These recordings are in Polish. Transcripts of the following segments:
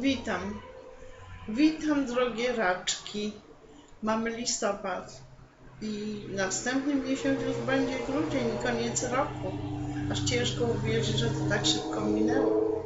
Witam. Witam, drogie raczki. Mamy listopad i następny miesiąc już będzie grudzień, koniec roku. Aż ciężko uwierzyć, że to tak szybko minęło.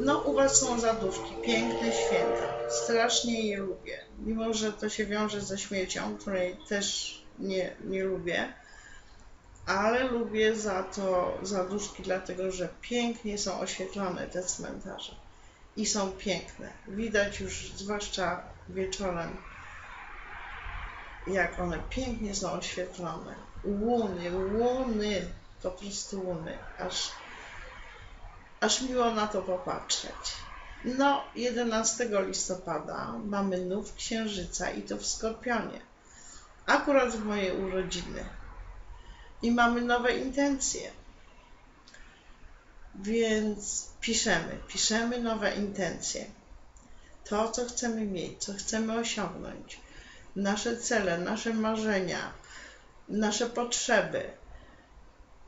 No, u Was są zaduszki, piękne święta. Strasznie je lubię, mimo że to się wiąże ze śmiercią, której też nie, nie lubię. Ale lubię za to zaduszki, dlatego że pięknie są oświetlone te cmentarze i są piękne. Widać już, zwłaszcza wieczorem, jak one pięknie są oświetlone. Łuny, łuny, po prostu łuny, aż, aż miło na to popatrzeć. No, 11 listopada mamy nów księżyca i to w Skorpionie. Akurat w moje urodziny. I mamy nowe intencje. Więc piszemy, piszemy nowe intencje. To, co chcemy mieć, co chcemy osiągnąć, nasze cele, nasze marzenia, nasze potrzeby.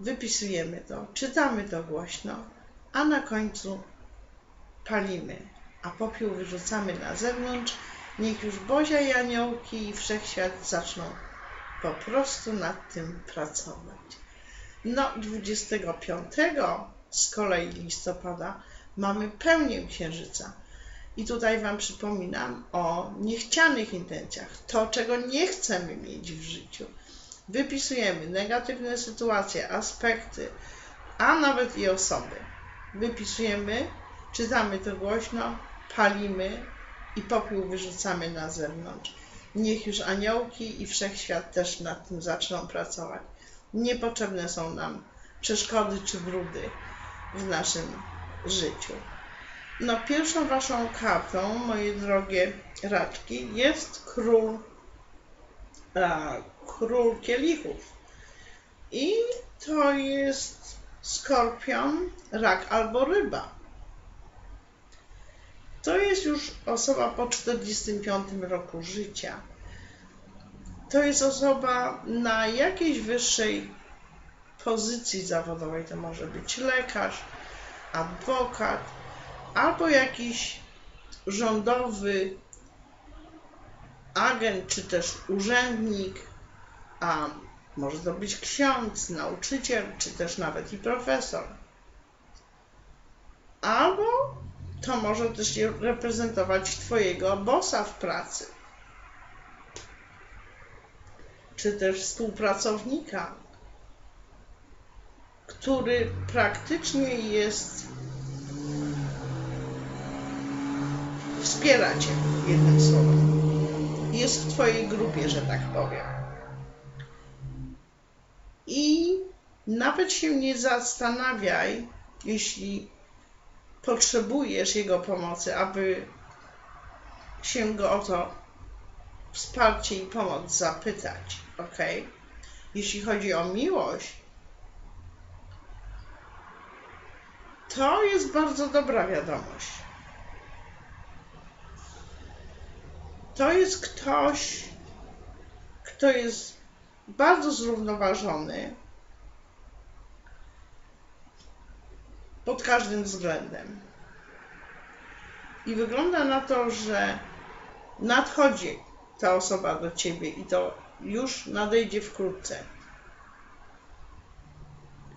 Wypisujemy to, czytamy to głośno, a na końcu palimy, a popiół wyrzucamy na zewnątrz. Niech już Bozia i aniołki i wszechświat zaczną po prostu nad tym pracować. No, 25 z kolei listopada mamy pełnię księżyca. I tutaj Wam przypominam o niechcianych intencjach, to czego nie chcemy mieć w życiu. Wypisujemy negatywne sytuacje, aspekty, a nawet i osoby. Wypisujemy, czytamy to głośno, palimy i popiół wyrzucamy na zewnątrz. Niech już aniołki i wszechświat też nad tym zaczną pracować. Niepotrzebne są nam przeszkody czy brudy w naszym życiu. No, pierwszą waszą kartą, moje drogie raczki, jest król, a, król kielichów. I to jest skorpion, rak albo ryba. To jest już osoba po 45 roku życia. To jest osoba na jakiejś wyższej pozycji zawodowej. To może być lekarz, adwokat albo jakiś rządowy agent czy też urzędnik, a może to być ksiądz, nauczyciel, czy też nawet i profesor. Albo to może też reprezentować Twojego bossa w pracy, czy też współpracownika, który praktycznie jest wspiera Cię, jednym słowem. Jest w Twojej grupie, że tak powiem. I nawet się nie zastanawiaj, jeśli potrzebujesz Jego pomocy, aby się Go o to wsparcie i pomoc zapytać, ok? Jeśli chodzi o miłość, to jest bardzo dobra wiadomość. To jest ktoś, kto jest bardzo zrównoważony pod każdym względem. I wygląda na to, że nadchodzi ta osoba do ciebie i to już nadejdzie wkrótce.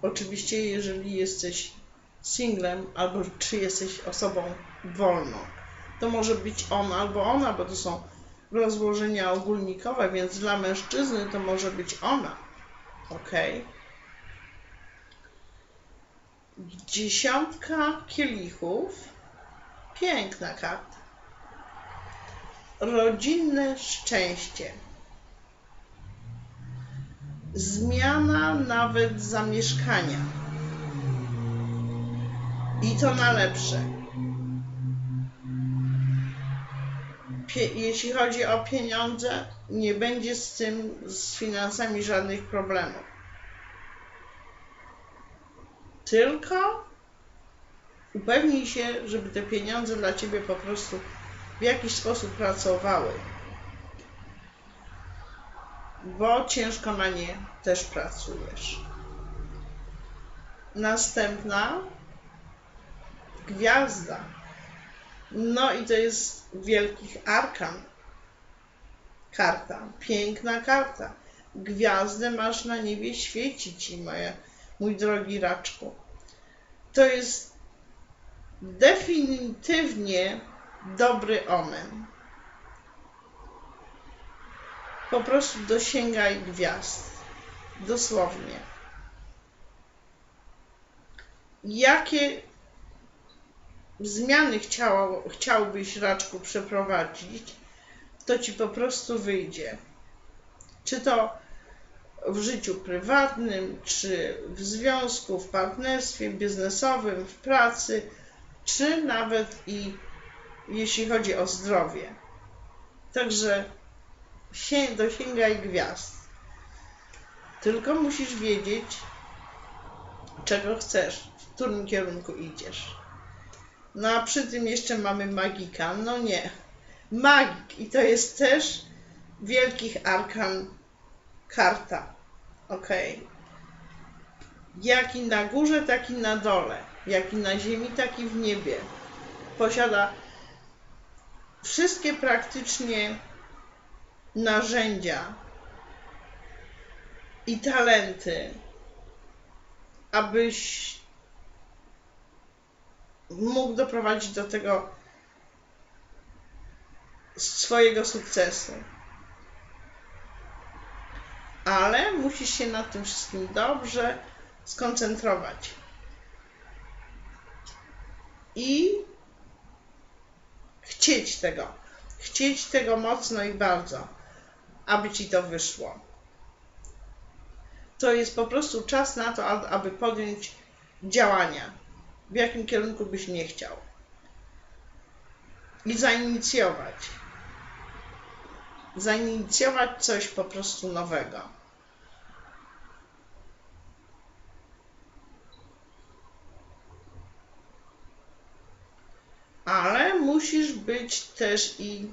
Oczywiście, jeżeli jesteś singlem, albo czy jesteś osobą wolną. To może być on albo ona, bo to są rozłożenia ogólnikowe, więc dla mężczyzny to może być ona. Ok? Dziesiątka kielichów. Piękna karta. Rodzinne szczęście. Zmiana nawet zamieszkania i to na lepsze. Pie jeśli chodzi o pieniądze, nie będzie z tym, z finansami żadnych problemów. Tylko upewnij się, żeby te pieniądze dla Ciebie po prostu w jakiś sposób pracowały. Bo ciężko na nie też pracujesz. Następna gwiazda. No i to jest wielkich arkan. Karta, piękna karta. Gwiazdę masz na niebie świecić ci, moje, mój drogi raczku. To jest definitywnie dobry omen. Po prostu dosięgaj gwiazd. Dosłownie. Jakie zmiany chciało, chciałbyś, Raczku, przeprowadzić, to ci po prostu wyjdzie. Czy to w życiu prywatnym, czy w związku, w partnerstwie biznesowym, w pracy, czy nawet i jeśli chodzi o zdrowie. Także się, dosięgaj gwiazd. Tylko musisz wiedzieć, czego chcesz, w którym kierunku idziesz. No a przy tym jeszcze mamy magika. No nie. Magik. I to jest też wielkich arkan karta. Ok. Jaki na górze, taki na dole. Jaki na ziemi, taki w niebie. Posiada wszystkie praktycznie narzędzia i talenty, abyś mógł doprowadzić do tego swojego sukcesu. Ale musisz się nad tym wszystkim dobrze skoncentrować. I chcieć tego. Chcieć tego mocno i bardzo, aby ci to wyszło. To jest po prostu czas na to, aby podjąć działania w jakim kierunku byś nie chciał. I zainicjować. Zainicjować coś po prostu nowego. Ale musisz być też i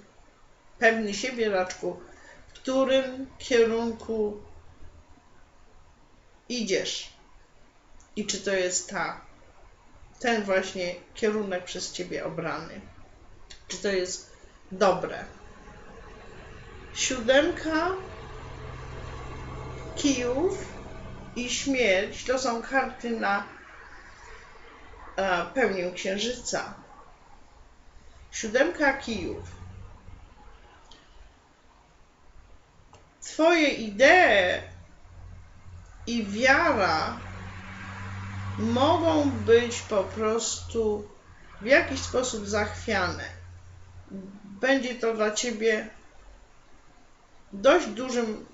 pewny siebie, raczku, w którym kierunku idziesz. I czy to jest ta ten właśnie kierunek przez Ciebie obrany. Czy to jest dobre? Siódemka kijów i śmierć to są karty na e, pełnię księżyca. Siódemka kijów. Twoje idee i wiara mogą być po prostu w jakiś sposób zachwiane. Będzie to dla ciebie dość dużym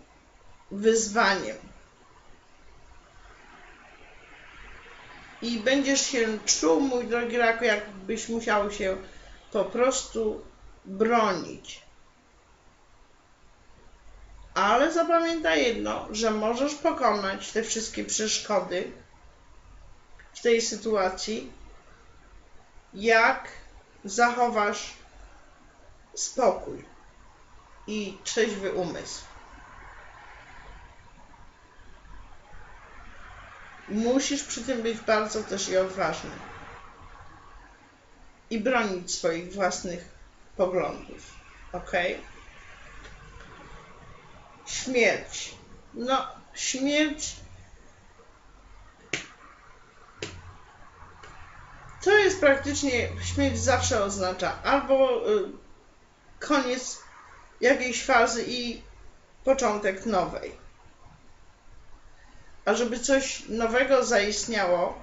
wyzwaniem. I będziesz się czuł, mój drogi raku, jakbyś musiał się po prostu bronić. Ale zapamiętaj jedno, że możesz pokonać te wszystkie przeszkody, w tej sytuacji, jak zachowasz spokój i trzeźwy umysł. Musisz przy tym być bardzo też i odważny i bronić swoich własnych poglądów. Ok? Śmierć. No, śmierć To jest praktycznie, śmierć zawsze oznacza albo y, koniec jakiejś fazy i początek nowej. A żeby coś nowego zaistniało,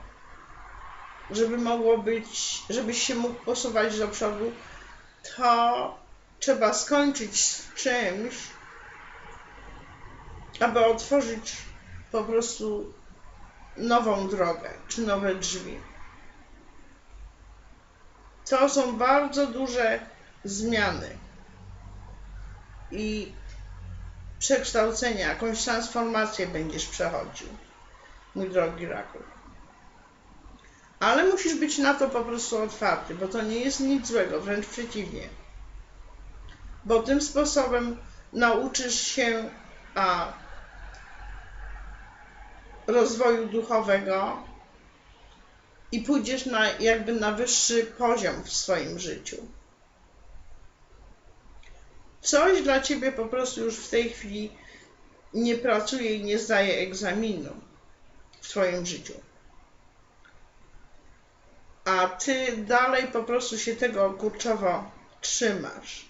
żeby mogło być, żebyś się mógł posuwać do przodu, to trzeba skończyć z czymś, aby otworzyć po prostu nową drogę czy nowe drzwi. To są bardzo duże zmiany i przekształcenia, jakąś transformację będziesz przechodził, mój drogi raku. Ale musisz być na to po prostu otwarty, bo to nie jest nic złego, wręcz przeciwnie. Bo tym sposobem nauczysz się a, rozwoju duchowego, i pójdziesz na, jakby na wyższy poziom w swoim życiu. Coś dla ciebie po prostu już w tej chwili nie pracuje i nie zdaje egzaminu w twoim życiu. A ty dalej po prostu się tego kurczowo trzymasz.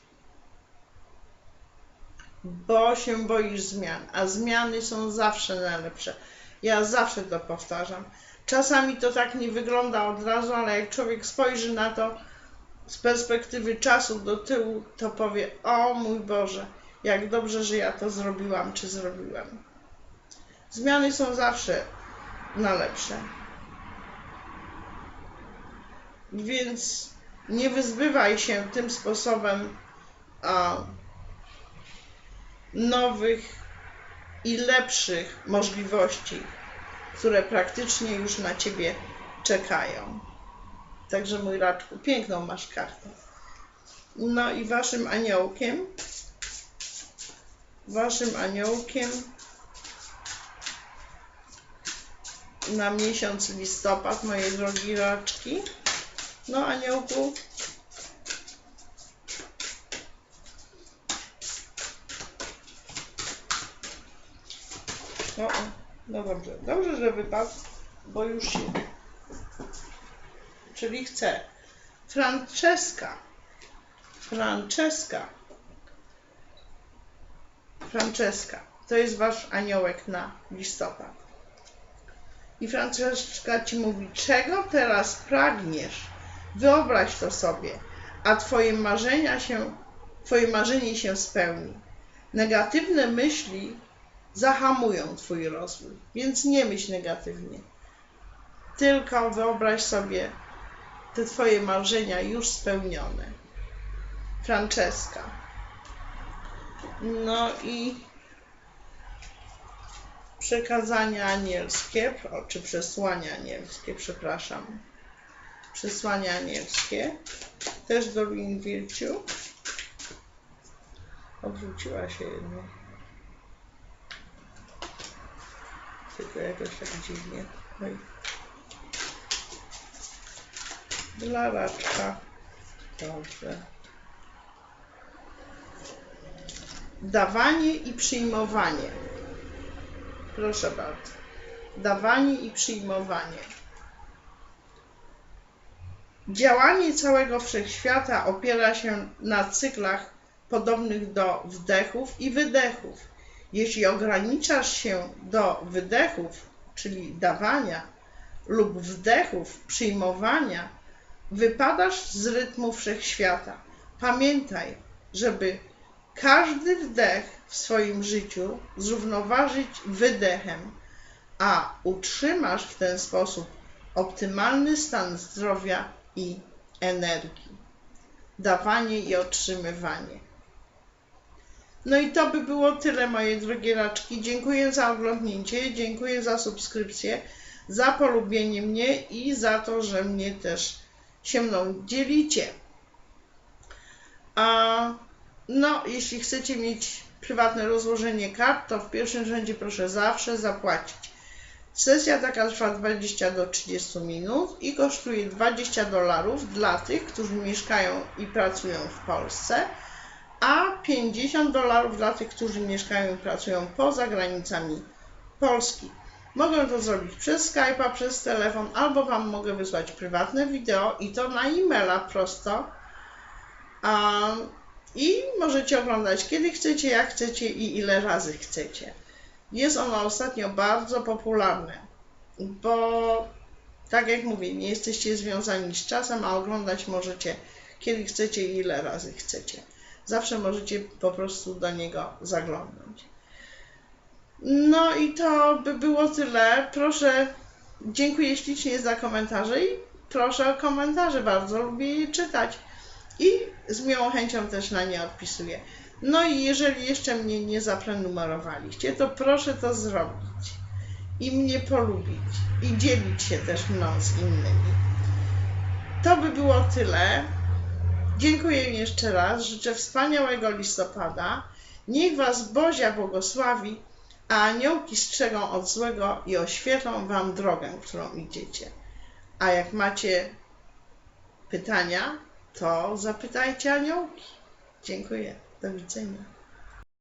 Bo się boisz zmian, a zmiany są zawsze najlepsze. Ja zawsze to powtarzam. Czasami to tak nie wygląda od razu, ale jak człowiek spojrzy na to z perspektywy czasu do tyłu, to powie: O mój Boże, jak dobrze, że ja to zrobiłam czy zrobiłem. Zmiany są zawsze na lepsze. Więc nie wyzbywaj się tym sposobem a, nowych i lepszych możliwości, które praktycznie już na ciebie czekają. Także mój raczku, piękną masz kartę. No i waszym aniołkiem, waszym aniołkiem na miesiąc listopad, moje drogi raczki. No aniołku, No, no dobrze. Dobrze, że wypadł, bo już się. Czyli chcę. Franceska. Franceska. Franceska. To jest wasz aniołek na listopad. I Franceska ci mówi, czego teraz pragniesz? Wyobraź to sobie, a twoje marzenia się, twoje marzenie się spełni. Negatywne myśli zahamują Twój rozwój. Więc nie myśl negatywnie. Tylko wyobraź sobie te Twoje marzenia już spełnione. Franceska. No i przekazania anielskie, czy przesłania anielskie, przepraszam. Przesłania anielskie. Też do Wilciu. Odwróciła się jedno. Tylko jakoś tak dziwnie. No i dla raczka. Dobrze. Dawanie i przyjmowanie. Proszę bardzo. Dawanie i przyjmowanie. Działanie całego wszechświata opiera się na cyklach podobnych do wdechów i wydechów jeśli ograniczasz się do wydechów, czyli dawania, lub wdechów, przyjmowania, wypadasz z rytmu wszechświata. Pamiętaj, żeby każdy wdech w swoim życiu zrównoważyć wydechem, a utrzymasz w ten sposób optymalny stan zdrowia i energii. Dawanie i otrzymywanie. No i to by było tyle, moje drogie raczki. Dziękuję za oglądnięcie, dziękuję za subskrypcję, za polubienie mnie i za to, że mnie też się mną dzielicie. A, no, jeśli chcecie mieć prywatne rozłożenie kart, to w pierwszym rzędzie proszę zawsze zapłacić. Sesja taka trwa 20 do 30 minut i kosztuje 20 dolarów dla tych, którzy mieszkają i pracują w Polsce a 50 dolarów dla tych, którzy mieszkają i pracują poza granicami Polski. Mogę to zrobić przez Skype'a, przez telefon, albo Wam mogę wysłać prywatne wideo i to na e-maila prosto. I możecie oglądać kiedy chcecie, jak chcecie i ile razy chcecie. Jest ono ostatnio bardzo popularne, bo tak jak mówię, nie jesteście związani z czasem, a oglądać możecie kiedy chcecie i ile razy chcecie zawsze możecie po prostu do niego zaglądnąć. No i to by było tyle. Proszę, dziękuję ślicznie za komentarze i proszę o komentarze, bardzo lubię je czytać i z miłą chęcią też na nie odpisuję. No i jeżeli jeszcze mnie nie zaprenumerowaliście, to proszę to zrobić i mnie polubić i dzielić się też mną z innymi. To by było tyle. Dziękuję jeszcze raz, życzę wspaniałego listopada. Niech Was Bozia błogosławi, a aniołki strzegą od złego i oświetlą Wam drogę, którą idziecie. A jak macie pytania, to zapytajcie aniołki. Dziękuję. Do widzenia.